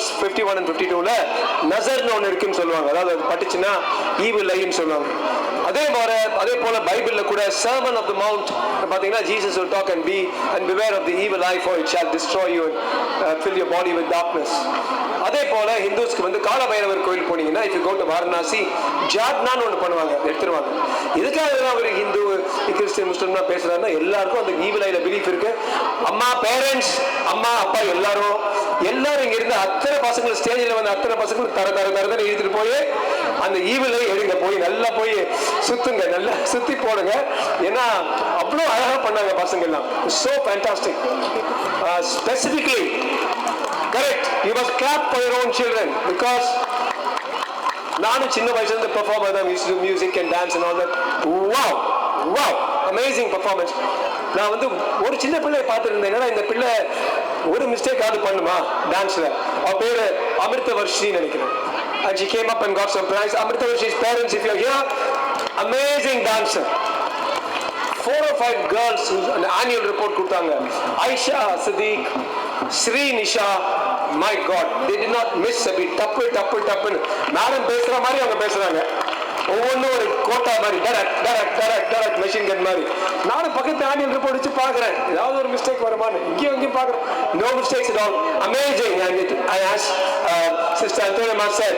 verse 51 one and fifty டூவில் நசர்னு ஒன்று இருக்குன்னு சொல்லுவாங்க. அதாவது அது பட்டுச்சுன்னா ஈவில் ஐன்னு சொல்லுவாங்க. அதே போல அதே போல பைபிளில் கூட சர்மன் ஆஃப் த மவுண்ட் பார்த்தீங்கன்னா Jesus will talk and B and beware of the evil life for it shall destroy you fill your body with darkness அதே போல ஹிந்துஸ்க்கு வந்து காலபைரவர் கோயில் போனீங்கன்னா if you go to Varanasi ஜாட்னான்னு ஒன்று பண்ணுவாங்க. எடுத்துருவாங்க. எதுக்காக அவர் ஹிந்து கிறிஸ்டின் முஸ்லீம்லாம் பேசுறாருன்னா எல்லாருக்கும் அந்த ஈவில் ஐல பிலீஃப் இருக்கு. அம்மா பேரண்ட்ஸ் அம்மா அப்பா எல்லாரும் எல்லாரும் இங்க இருந்து அத்தனை பசங்க ஸ்டேஜில் வந்து அத்தனை பசங்க தர தர தரதான எழுதிட்டு இழுத்துட்டு போய் அந்த ஈவிலை எடுங்க போய் நல்லா போய் சுத்துங்க நல்லா சுத்தி போடுங்க. ஏன்னா அவ்வளோ அழகா பண்ணாங்க பசங்க எல்லாம் so fantastic specifically correct you must clap for your own children because நானும் சின்ன வயசுல இருந்து பெர்ஃபார்மர் தான் music music and dance and all that wow wow amazing performance நான் வந்து ஒரு சின்ன பிள்ளையை பார்த்துருந்தேன். என்னடா இந்த பிள்ளை ஒரு மிஸ்டேக் அது பண்ணுமா டான்ஸ்ல அவ பேரு அமிர்த வர்ஷின்னு நினைக்கிறேன் அஜி she came up and got some prize Amritha வர்ஷிஸ் parents if you're here amazing dancer four or five girls அந்த ஆனுவல் ரிப்போர்ட் கொடுத்தாங்க Aisha Sadiq Sri Nisha my god they did not miss Abhi டப்பு டப்பு டப்புன்னு madam பேசுகிற மாதிரி அவங்க பேசுகிறாங்க ஒவ்வொன்றும் ஒரு கோட்டா மாதிரி truck truck truck truck machine கன் மாதிரி நானும் பக்கத்து ஆனியல் ரிப்போர்ட் வச்சு பார்க்குறேன் ஏதாவது ஒரு மிஸ்டேக் வருமான்னு இங்கேயும் இங்கேயும் பார்க்குறேன் no mistakes at all amazing and I asked uh, sister Antonia said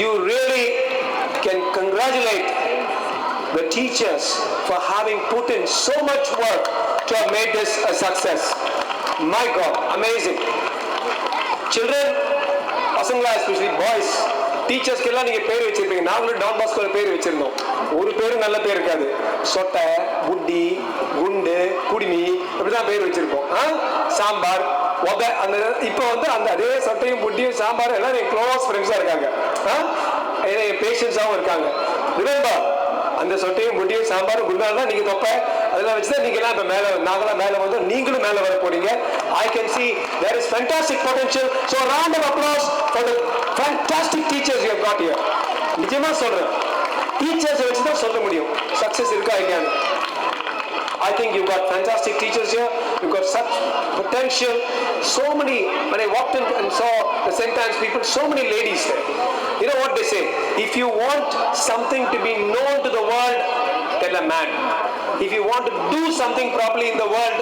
you really can congratulate the teachers for having put in so much work to have made this a success. My God, amazing. Children, பசங்களா especially boys டீச்சர்ஸ்க்கு எல்லாம் நீங்க பேர் வச்சிருப்பீங்க. நாங்களும் Don பாஸ்கோல பேர் வச்சிருந்தோம். ஒரு பேரும் நல்ல பேர் இருக்காது. சொட்டை புட்டி குண்டு குடிமி இப்படிதான் பேர் வச்சிருக்கோம் ஆ? சாம்பார் ஒத அந்த இப்போ வந்து அந்த அதே சொட்டையும் புட்டியும் சாம்பார் எல்லாம் என் க்ளோஸ் ஃப்ரெண்ட்ஸா இருக்காங்க. என் பேஷன்ஸாகவும் இருக்காங்க. ரிமெம்பர் அந்த சொட்டையும் புட்டியும் சாம்பாரும் குண்டாலாம் நீங்க தொப்ப அதெல்லாம் வச்சு தான் நீங்க எல்லாம் இப்ப மேல நாங்களாம் மேல வந்தோம் நீங்களும் மேல வர போறீங்க. I can see there is fantastic potential so a of applause for for teachers you got you நிஜமா சொல்றேன் டீச்சர்ஸ் வச்சு தான் சொல்ல முடியும் சக்சஸ் இருக்கா இல்லையான்னு I think you've got fantastic teachers here. You've got such potential. So many, when I walked in and saw the St. Anne's people, so many ladies there. You know what they say? If you want something to be known to the world, tell a man. If you want to do something properly in the world,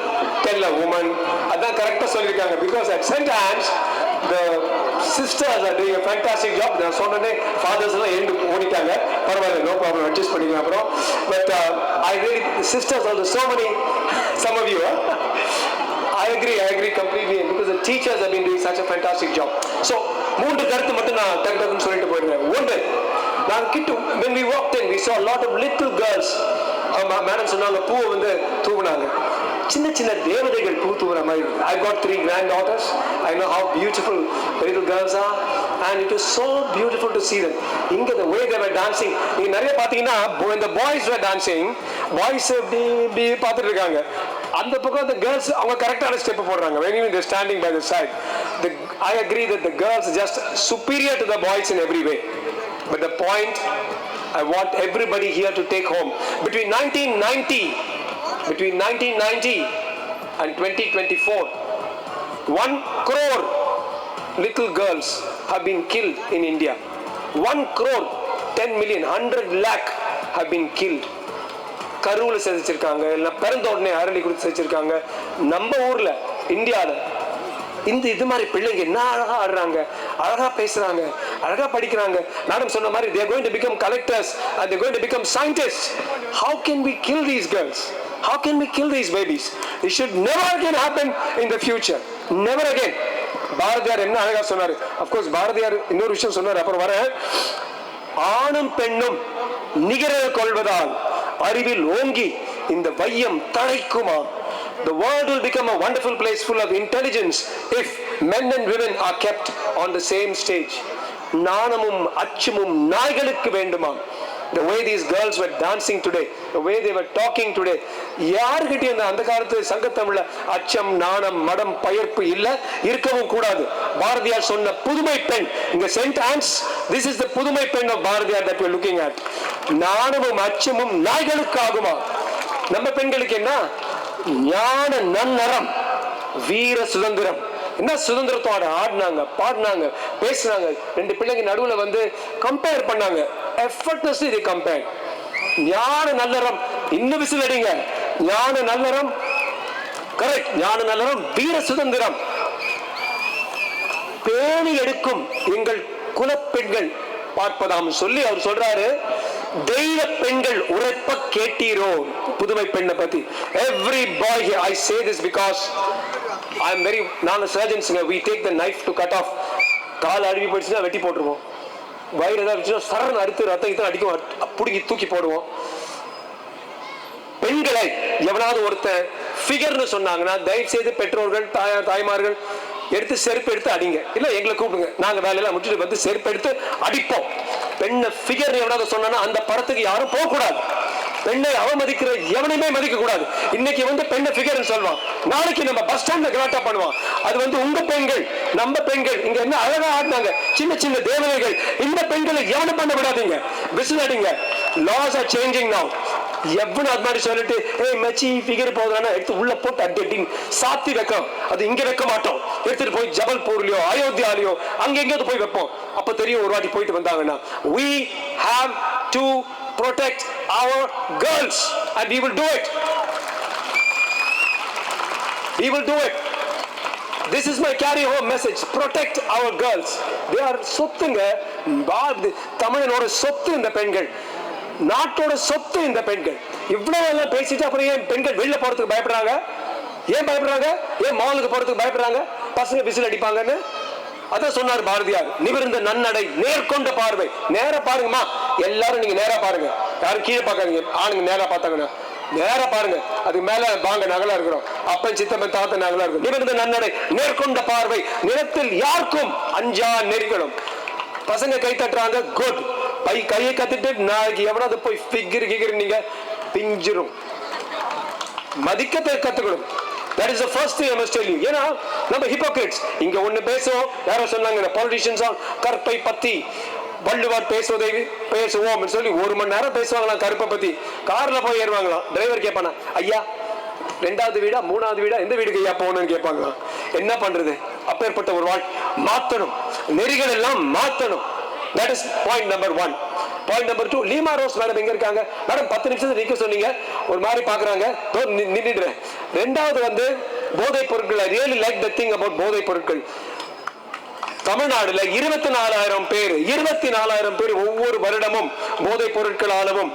tell a woman. அதான் கரெக்டாக சொல்லியிருக்காங்க because at saint Anne's the sisters are doing fantastic job நான் சொன்னதே fathers எல்லாம் எழுந்து ஓடிட்டாங்க பரவாயில்ல no problem adjust பண்ணிக்கலாம் அப்புறம் but I really sisters also so many some of you I agree I agree completely because teachers have been doing such a fantastic job so மூன்று கருத்து மட்டும் நான் டக்கு டக்குன்னு சொல்லிட்டு போயிருந்தேன் ஒன்று நான் கிட்ட when we walk then we saw lot of little girls madam சொன்னாங்க பூவை வந்து தூவினாங்க சின்ன சின்ன தேவதைகள் பூ தூவுற மாதிரி I got three granddaughters I know how beautiful little girls are and it is so beautiful to see them இங்க the way they were dancing நீங்க நிறைய பாத்தீங்கன்னா when the boys were dancing boys இப்படி இப்படி பார்த்துட்டு இருக்காங்க அந்த பக்கம் the girls அவங்க கரெக்டான ஸ்டெப் போடுறாங்க when you they're standing by the side the I agree that the girls are just superior to the boys in every way but the point I want everybody here to take home between 1990 between 1990 and 2024 one crore little girls have been killed in India. One crore, 10 million, 100 lakh have been killed. கருவில் செதிச்சிருக்காங்க இல்லை பிறந்த உடனே அரளி கொடுத்து செதிச்சிருக்காங்க நம்ம ஊர்ல இந்தியாவில் இந்த இது மாதிரி பிள்ளைங்க என்ன அழகா ஆடுறாங்க? அழகா பேசுறாங்க அழகா படிக்கிறாங்க. மேடம் சொன்ன மாதிரி they're going to become collectors and they're going to become scientist how can we kill these girls How can we kill these babies? It should never again happen in the future. Never again. Bharathiyar என்ன அழகா சொன்னாரு of course Bharathiyar இன்னொரு விஷயம் சொன்னார் அப்புறம் வரேன் ஆணும் பெண்ணும் நிகரில் கொள்வதால் அறிவில் ஓங்கி இந்த வையம் தழைக்குமா The world will become a wonderful place full of intelligence if men and women are kept on the same stage. நாணமும் அச்சமும் நாய்களுக்கு வேண்டுமாம் the way these girls were dancing today the way they were today today யாருக்கிட்டே அந்த அந்த காலத்து சங்கத்தமிழ்ல அச்சம் நாணம் மடம் பயர்ப்பு இல்லை இருக்கவும் கூடாது. பாரதியார் சொன்ன புதுமை பெண் இங்க Saint Anne's this is the புதுமை பெண் of Bharathiyar that we looking at நாணமும் அச்சமும் நாய்களுக்கு ஆகுமா நம்ம பெண்களுக்கு என்ன? ஞான நன்னரம் வீர சுதந்திரம். என்ன சுதந்திரத்தோட ஆடினாங்க பாடினாங்க பேசினாங்க. ரெண்டு பிள்ளைங்க நடுவில் வந்து கம்பேர் பண்ணாங்க. எஃபர்ட்லெஸ்லி தி கம்பேர் ஞான நல்லறம் இன்னும் விசில் அடிங்க ஞான நல்லறம் கரெக்ட் ஞான நல்லறம் வீர சுதந்திரம். பேணி எடுக்கும் எங்கள் குலப்பெண்கள் பார்ப்பதாம் சொல்லி அவர் சொல்றாரு தெய்வ பெண்கள் உரைப்ப கேட்டீரோ? புதுமை பெண்ணை பத்தி. Every boy I say this because I am very நான் சர்ஜன்ஸுங்க we take the knife to cut off கால் அழுவி போயிடுச்சுன்னா வெட்டி போட்டுருவோம். வயிறு எதாவது இருந்துச்சுன்னா சரண் அறுத்து ரத்தத்தை அடிக்கும். பிடுங்கி தூக்கி போடுவோம். பெண்களை எவனாவது ஒருத்தன் ஃபிகர்னு சொன்னாங்கன்னா தயவு செய்து பெற்றோர்கள் தாய் தாய்மார்கள் எடுத்து செருப்பு எடுத்து அடிங்க. இல்ல எங்களை கூப்பிடுங்க. நாங்க வேலையெல்லாம் முடிச்சுட்டு வந்து செருப்பு எடுத்து அடிப்போம். பெண்ணை ஃபிகர் எவனாவது சொன்னா அந்த படத்துக்கு யாரும் போகக்கூடாது. பெண்ணை அவமதிக்கிற எவனையுமே மதிக்க கூடாது. இன்னைக்கு வந்து பெண்ணை ஃபிகர்னு சொல்லுவான் நாளைக்கு நம்ம பஸ் ஸ்டாண்ட்ல கலாட்டா பண்ணுவான். அது வந்து உங்க பெண்கள் நம்ம பெண்கள். இங்க என்ன அழகா ஆடினாங்க. சின்ன சின்ன தேவதைகள். இந்த பெண்களை எவனை பண்ண விடாதீங்க. விசில் அடிங்க. லாஸ் ஆர் சேஞ்சிங் நவ் எவ்வளவு அது மாதிரி சொல்லிட்டு ஏய் மச்சி ஃபிகர் போகுதுன்னா எடுத்து உள்ள போட்டு அடி அடின்னு சாத்தி வைக்கும். அது இங்க வைக்க மாட்டோம். எடுத்துட்டு போய் ஜபல்பூர்லயோ அயோத்தியாலயோ அங்க எங்கேயாவது போய் வைப்போம். அப்ப தெரியும் ஒரு வாட்டி போயிட்டு வந்தாங்கன்னா we have to protect our girls and he will do it. He will do it. This is my carry home message. Protect our girls. They are சொத்துங்க. தமிழனோட சொத்து இந்த பெண்கள். நாட்டோட சொத்து இந்த பெண்கள். இவ்வளவு எல்லாம் பேசிட்டு அப்புறம் ஏன் பெண்கள் வெளில போறதுக்கு பயப்படுறாங்க? ஏன் பயப்படுறாங்க? ஏன் மாலுக்கு போறதுக்கு பயப்படுறாங்க? பசங்க விசில் அடிப்பாங்கன்னு? அதான் சொன்னார் பாரதியார். நிமிர்ந்த நன்னடை நேர்கொண்ட பார்வை. நேரா பாருங்கம்மா. எல்லாரும் நீங்க நேரா பாருங்க. யாரும் கீழே பார்க்காதீங்க. ஆணுங்க நேரா பார்த்தாங்கன்னா. நேரா பாருங்க. அதுக்கு மேல வாங்க நகலா இருக்கிறோம். அப்பன் சித்தப்பன் தாத்தன் நகலா இருக்கும் நிமிர்ந்த நன்னடை நேர்கொண்ட பார்வை. நிலத்தில் யாருக்கும் அஞ்சா நெறிகளும். பசங்க கை தட்டுறாங்க. குட் பை கையை கத்திட்டு நாளைக்கு எவனாவது போய் ஃபிகர் கிகர் நீங்க பிஞ்சிரும். மதிக்கத்தை கத்துக்கணும். That is first thing I must tell you ஏன்னா நம்ம ஹிப்போக்ரிட்ஸ் இங்க ஒன்னு பேசுவோம் யாரோ சொன்னாங்க பாலிட்டிஷியன்ஸா கற்பை பத்தி வள்ளுவர் பேசுவதை பேசுவோம் சொல்லி ஒரு மணி நேரம் பேசுவாங்களாம் கருப்பை பத்தி. கார்ல போய் ஏறுவாங்களாம். டிரைவர் கேட்பானா ஐயா ரெண்டாவது வீடா மூணாவது வீடா எந்த வீடுக்கு ஐயா போகணும்னு கேட்பாங்களாம். என்ன பண்றது? அப்பேற்பட்ட ஒரு வாழ் மாத்தணும். நெறிகள் எல்லாம் மாத்தணும். That is point number one point number two Leema Rose madam எங்க இருக்காங்க? மேடம் பத்து நிமிஷத்துல நிக்க சொன்னீங்க. ஒரு மாதிரி பாக்குறாங்க. தோ ரெண்டாவது வந்து போதைப் பொருட்கள் really like the thing about போதைப் பொருட்கள். தமிழ்நாடுல இருபத்தி நாலாயிரம் பேர் இருபத்தி நாலாயிரம் பேர் ஒவ்வொரு வருடமும் போதைப் பொருட்களாலும்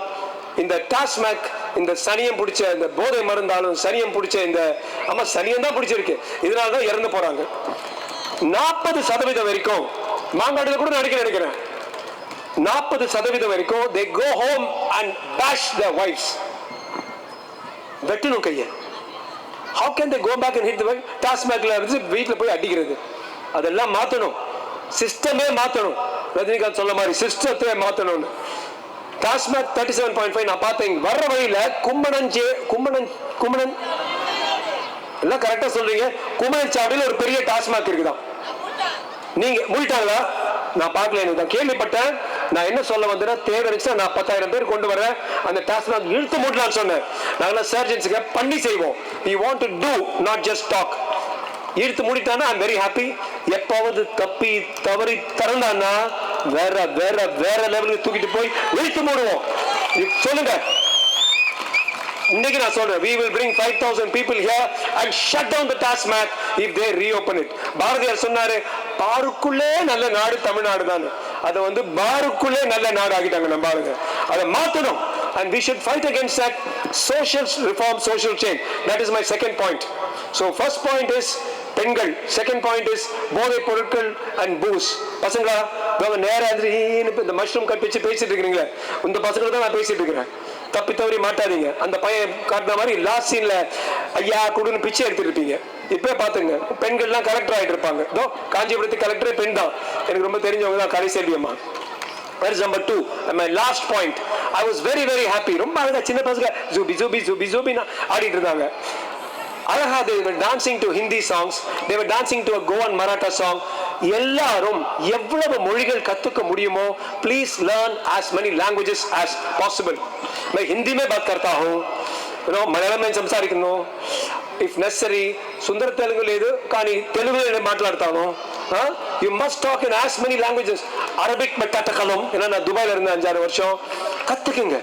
இந்த டாஸ்மேக் இந்த சனியம் பிடிச்ச இந்த போதை மருந்தாலும் சனியம் பிடிச்ச இந்த ஆமா சனியம் தான் பிடிச்சிருக்கு. இதனால தான் இறந்து போறாங்க. நாற்பது சதவீதம் வரைக்கும் மாங்காடுல கூட நினைக்க நினைக்கிறேன் நாற்பது சதவீதம் வரைக்கும் தே கோ ஹோம் அண்ட் பேஷ் த வைஃப்ஸ் வெட்டணும் கையை. How can they go back and hit the டாஸ்மேக்ல இருந்து வீட்டில் போய் அடிக்கிறது. அதெல்லாம் மாற்றணும் சிஸ்டமே மாற்றணும் ரஜினிகாந்த் சொல்ல மாதிரி சிஸ்டத்தை மாற்றணும்னு TASMAC thirty seven point five நான் பார்த்தேன். வர்ற வழியில் கும்மணன் ஜே கும்பனன். கும்மணன் எல்லாம் கரெக்டாக சொல்றீங்க. குமரன் சாவடியில் ஒரு பெரிய டாஸ்மாக் இருக்குதான். நீங்க மூடிட்டாங்களா நான் பார்க்கல எனக்கு தான் கேள்விப்பட்டேன். நான் என்ன சொல்ல வந்தேன்னா தேவை நான் பத்தாயிரம் பேர் கொண்டு வரேன் அந்த டாஸ்மாக் இழுத்து மூடலாம்னு சொன்னேன். நாங்கள் சர்ஜன்ஸுக்கு பண்ணி செய்வோம். We want to do not just talk இழுத்து முடித்தானா ஐம் வெரி ஹாப்பி எப்பாவது தப்பி தவறி திறந்தான்னா வேற வேற வேற லெவலுக்கு தூக்கிட்டு போய் இழுத்து மூடுவோம். சொல்லுங்க. இன்னைக்கு நான் சொல்றேன் we will bring 5000 people here and shut down the Tasmac if they reopen it. Bharathiyar சொன்னாரு பாருக்குள்ளே நல்ல நாடு தமிழ்நாடு தான் அதை வந்து பாருக்குள்ளே நல்ல நாடு ஆகிட்டாங்க நம்ம ஆளுங்க. அதை மாத்தணும். And we should fight against that social reform social change. That is my second point. So first point is பெண்கள். செகண்ட் பாயிண்ட் இஸ் போதைப் பொருட்கள் அண்ட் பூஸ் பசங்களா இவங்க நேராக இருந்து இந்த மஷ்ரூம் கட் வச்சு பேசிட்டு இருக்கிறீங்களே. இந்த பசங்களை தான் நான் பேசிட்டு இருக்கிறேன். தப்பி தவறி மாட்டாதீங்க. அந்த பையன் காட்டின மாதிரி லாஸ்ட் சீன்ல ஐயா கொடுன்னு பிச்சை எடுத்துட்டு இருப்பீங்க. இப்போ பார்த்துங்க பெண்கள்லாம் கலெக்டர் ஆகிட்டு இருப்பாங்க. இதோ காஞ்சிபுரத்து கலெக்டரே பெண் தான். எனக்கு ரொம்ப தெரிஞ்சவங்க தான் கலைசெல்வியம்மா was number two my last point I was very very happy ரொம்ப அழகா சின்ன பசங்க ஜூபி ஜூபி ஜூபி ஜூபின்னு ஆடிட்டு இருந்தாங்க. அழகா they were dancing to Hindi songs they were dancing to a Goan Maratha song எல்லாரும் எவ்வளவு மொழிகள் கத்துக்க முடியுமோ please learn as many languages as possible my Hindi में बात करता हूँ नो मलयालम ఇఫ్ నెసరీ సుందర తెలుగు లేదు కానీ తెలుగులో నేను మాట్లాడతాను you must talk in as many languages Arabic மெட்டாட்டக்கலம் ஏன்னா நான் துபாயில இருந்தேன் அஞ்சாறு வருஷம் கத்துக்குங்க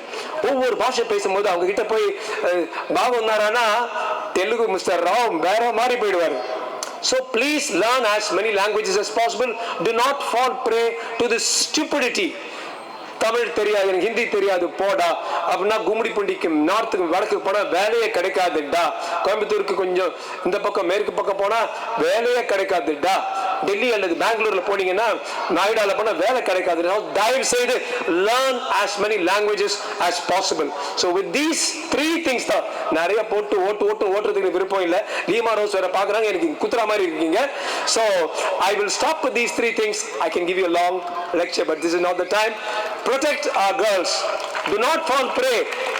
ஒவ்வொரு பாஷை பேசும்போது அவங்க கிட்ட போய் அஹ், பாபு வந்தாரானா தெலுங்கு மிஸ்டர் ராவ் வேற மாதிரி போயிடுவாரு So please learn as many languages as possible. Do not fall prey to this stupidity. Tamil தெரியாது எனக்கு ஹிந்தி தெரியாது போடா. அப்படின்னா கும்மிடி பண்டிக்கும் நார்த்துக்கு வடக்கு போனா வேலையே கிடைக்காதுடா. கோயம்புத்தூருக்கு கொஞ்சம் இந்த பக்கம் மேற்கு பக்கம் போனா வேலையே கிடைக்காதுடா. டெல்லி அல்லது பெங்களூர்ல போனீங்கன்னா நாய்டால போனா வேலை கிடைக்காது தயவு செய்து learn as many languages as possible so with these three things தான் நிறைய போட்டு ஓட்டு ஓட்டு ஓட்டுறதுக்கு விருப்பம் இல்லை லீமா ரோஸ் வேற பாக்குறாங்க எனக்கு குத்துற மாதிரி இருக்கீங்க so I will stop these three things I can give you long lecture but this is not the time protect our girls do not fall prey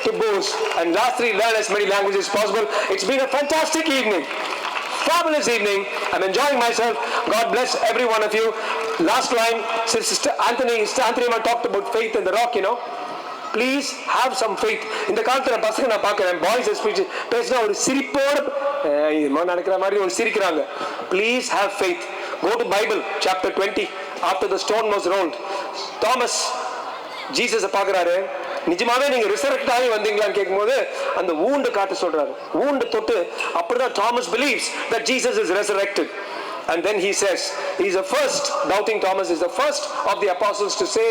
to boos. And lastly, learn as many languages as possible. It's been a fantastic evening. Fabulous evening i'm enjoying myself god bless every one of you last line sister anthony sister anthony talked about faith in the rock you know please have some faith இந்த காலத்தில் பசங்க நான் பார்க்குறேன் boys speech பேசினா ஒரு சிரிப்போடு அஹ், மாதிரி நடக்கிற மாதிரி ஒரு சிரிக்கிறாங்க please have faith go to Bible chapter twenty after the stone was rolled Thomas ஜீசஸை பார்க்குறாரு நிஜமாவே நீங்க ரிசரக்ட் ஆகி வந்தீங்களான்னு கேட்கும்போது அந்த ஊண்டு காட்ட சொல்றாரு ஊண்டு தொட்டு அப்படிதான் Thomas believes that Jesus is resurrected and then he says he's the first doubting thomas is the first of the apostles to say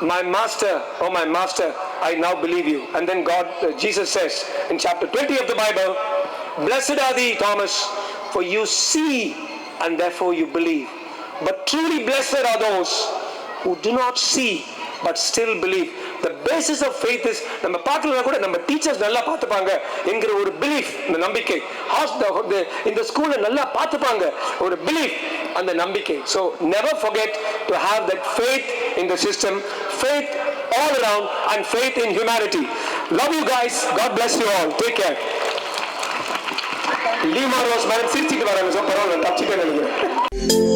my master, oh my master, I now believe you. And then God, uh, Jesus says in chapter 20 of the Bible, Blessed are thee, Thomas, for you see and therefore you believe. But truly blessed are those who do not see but still believe. The basis of faith is நம்ம பார்க்கலனா கூட நம்ம teachers நல்லா பார்த்துப்பாங்க என்கிற ஒரு belief இந்த நம்பிக்கை. இந்த ஸ்கூலில் நல்லா பார்த்துப்பாங்க ஒரு பிலீஃப் அந்த நம்பிக்கை. So never forget to have that faith in the system faith all around and faith in humanity love you guys God bless you all take care Leema Rose madam சிரிச்சிட்டு வராங்க. ஸோ பரவாயில்ல தப்பிச்சுட்டேன் நினைக்கிறேன்.